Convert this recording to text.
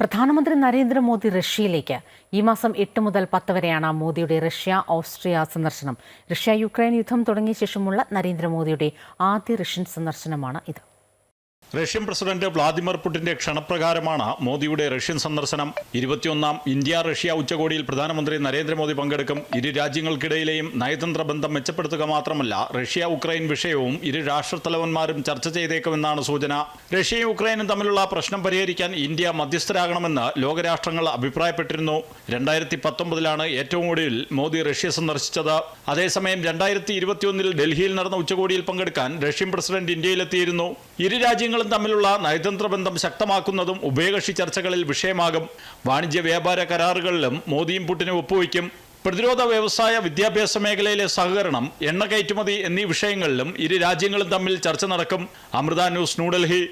പ്രധാനമന്ത്രി നരേന്ദ്രമോദി റഷ്യയിലേക്ക്. ഈ മാസം എട്ട് മുതൽ പത്ത് വരെയാണ് മോദിയുടെ റഷ്യ ഓസ്ട്രിയ സന്ദർശനം. റഷ്യ യുക്രൈൻ യുദ്ധം തുടങ്ങിയ ശേഷമുള്ള നരേന്ദ്രമോദിയുടെ ആദ്യ റഷ്യൻ സന്ദർശനമാണ് ഇത്. റഷ്യൻ പ്രസിഡന്റ് വ്ളാദിമിർ പുടിന്റെ ക്ഷണപ്രകാരമാണ് മോദിയുടെ റഷ്യൻ സന്ദർശനം. ഇരുപത്തിയൊന്നാം ഇന്ത്യ റഷ്യ ഉച്ചകോടിയിൽ പ്രധാനമന്ത്രി നരേന്ദ്രമോദി പങ്കെടുക്കും. ഇരു രാജ്യങ്ങൾക്കിടയിലെയും നയതന്ത്ര ബന്ധം മെച്ചപ്പെടുത്തുക മാത്രമല്ല റഷ്യ ഉക്രൈൻ വിഷയവും ഇരു രാഷ്ട്രത്തലവന്മാരും ചർച്ച ചെയ്തേക്കുമെന്നാണ് സൂചന. റഷ്യയും ഉക്രൈനും തമ്മിലുള്ള പ്രശ്നം പരിഹരിക്കാൻ ഇന്ത്യ മധ്യസ്ഥരാകണമെന്ന് ലോകരാഷ്ട്രങ്ങൾ അഭിപ്രായപ്പെട്ടിരുന്നു. രണ്ടായിരത്തി പത്തൊമ്പതിലാണ് ഏറ്റവും ഒടുവിൽ മോദി റഷ്യ സന്ദർശിച്ചത്. അതേസമയം രണ്ടായിരത്തി ഇരുപത്തിയൊന്നിൽ ഡൽഹിയിൽ നടന്ന ഉച്ചകോടിയിൽ പങ്കെടുക്കാൻ റഷ്യൻ പ്രസിഡന്റ് ഇന്ത്യയിലെത്തിയിരുന്നു. ഇരു രാജ്യങ്ങളും തമ്മിലുള്ള നയതന്ത്ര ബന്ധം ശക്തമാക്കുന്നതും ഉഭയകക്ഷി ചർച്ചകളിൽ വിഷയമാകും. വാണിജ്യ വ്യാപാര കരാറുകളിലും മോദിയും പുടിനും ഒപ്പുവയ്ക്കും. പ്രതിരോധ വ്യവസായ വിദ്യാഭ്യാസ മേഖലയിലെ സഹകരണം എണ്ണ കയറ്റുമതി എന്നീ വിഷയങ്ങളിലും ഇരു രാജ്യങ്ങളും തമ്മിൽ ചർച്ച നടക്കും. അമൃത ന്യൂസ് ന്യൂഡൽഹി.